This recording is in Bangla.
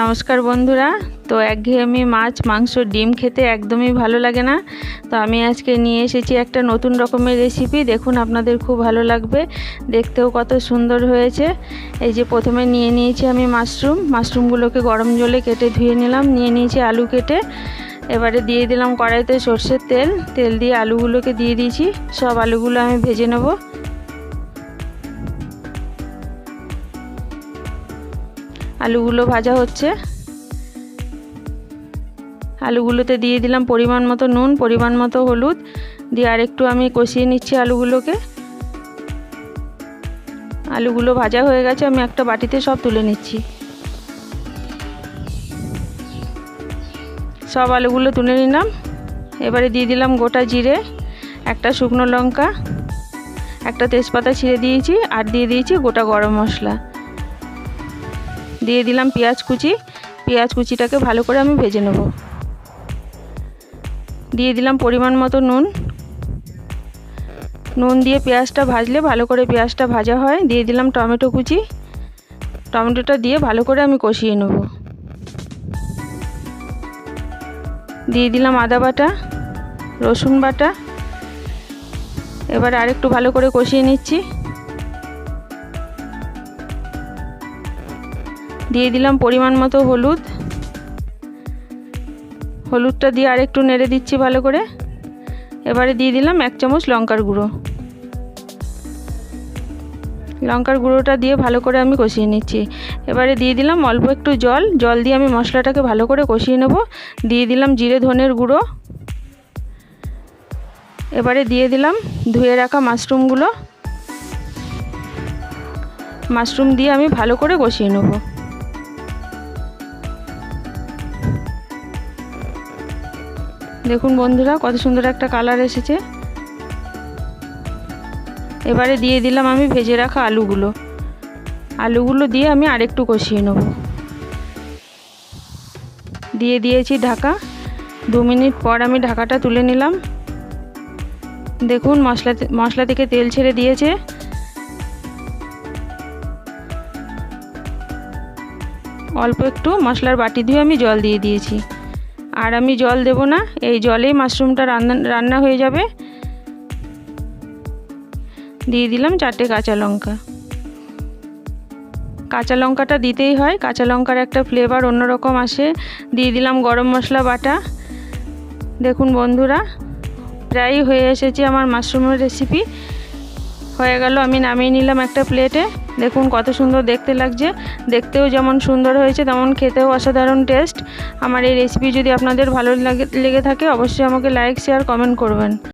নমস্কার বন্ধুরা। তো একঘেয়েমি মাছ, মাংস, ডিম খেতে একদমই ভালো লাগে না। তো আমি আজকে নিয়ে এসেছি একটা নতুন রকমের রেসিপি দেখুন, আপনাদের খুব ভালো লাগবে। দেখতেও কত সুন্দর হয়েছে। এই যে প্রথমে নিয়ে নিয়েছি আমি মাশরুম। মাশরুমগুলোকে গরম জলে কেটে ধুয়ে নিলাম। নিয়ে নিয়েছি আলু কেটে। এবারে দিয়ে দিলাম কড়াইতে সর্ষের তেল। তেল দিয়ে আলুগুলোকে দিয়ে দিয়েছি। সব আলুগুলো আমি ভেজে নেব। আলুগুলো ভাজা হচ্ছে। আলুগুলোতে দিয়ে দিলাম পরিমাণ মতো নুন, পরিমাণ মতো হলুদ। দিয়ে আর একটু আমি কষিয়ে নিচ্ছি আলুগুলোকে। আলুগুলো ভাজা হয়ে গেছে, আমি একটা বাটিতে সব তুলে নিচ্ছি। সব আলুগুলো তুলে নিলাম। এবারে দিয়ে দিলাম গোটা জিরে, একটা শুকনো লঙ্কা, একটা তেজপাতা ছিঁড়ে দিয়েছি, আর দিয়ে দিয়েছি গোটা গরম মশলা। দিয়ে দিলাম পেঁয়াজ কুচি। পেঁয়াজ কুচিটাকে ভালো করে আমি ভেজে নেব। দিয়ে দিলাম পরিমাণ মতো নুন। নুন দিয়ে পেঁয়াজটা ভাজলে ভালো করে পেঁয়াজটা ভাজা হয়। দিয়ে দিলাম টমেটো কুচি। টমেটোটা দিয়ে ভালো করে আমি কষিয়ে নেব। দিয়ে দিলাম আদা বাটা, রসুন বাটা। এবার আরেকটু ভালো করে কষিয়ে নিচ্ছি। দিয়ে দিলাম পরিমাণ মতো হলুদ। হলুদটা দিয়ে আরেকটু নেড়ে দিচ্ছি ভালো করে। এবারে দিয়ে দিলাম এক চামচ লঙ্কার গুঁড়ো। লঙ্কার গুঁড়োটা দিয়ে ভালো করে আমি কষিয়ে নিচ্ছি। এবারে দিয়ে দিলাম অল্প একটু জল। জল দিয়ে আমি মশলাটাকে ভালো করে কষিয়ে নেব। দিয়ে দিলাম জিরে ধনের গুঁড়ো। এবারে দিয়ে দিলাম ধুয়ে রাখা মাশরুমগুলো। মাশরুম দিয়ে আমি ভালো করে কষিয়ে নেব। দেখুন বন্ধুরা, কত সুন্দর একটা কালার এসেছে। এবারে দিয়ে দিলাম আমি ভেজে রাখা আলুগুলো। আলুগুলো দিয়ে আমি আরেকটু কষিয়ে নেব। দিয়ে দিয়েছি ঢাকা। দু মিনিট পর আমি ঢাকাটা তুলে নিলাম। দেখুন মশলা মশলা থেকে তেল ছেড়ে দিয়েছে। অল্প একটু মশলার বাটি দিয়ে আমি জল দিয়ে দিয়েছি। আর আমি জল দেব না, এই জলেই মাশরুমটা রান্না রান্না হয়ে যাবে। দিয়ে দিলাম চারটে কাঁচা লঙ্কা। কাঁচা লঙ্কাটা দিতেই হয়, কাঁচা লঙ্কার একটা ফ্লেভার অন্যরকম আসে। দিয়ে দিলাম গরম মশলা বাটা। দেখুন বন্ধুরা, প্রায়ই হয়ে এসেছে আমার মাশরুমের রেসিপি হয়ে গেল। আমি নামিয়ে নিলাম একটা প্লেটে দেখুন কত সুন্দর দেখতে লাগছে। দেখতেও যেমন সুন্দর হয়েছে, তেমন খেতেও অসাধারণ টেস্ট আমার এই রেসিপি যদি আপনাদের ভালো লাগে, লেগে থাকে, অবশ্যই আমাকে লাইক শেয়ার কমেন্ট করবেন।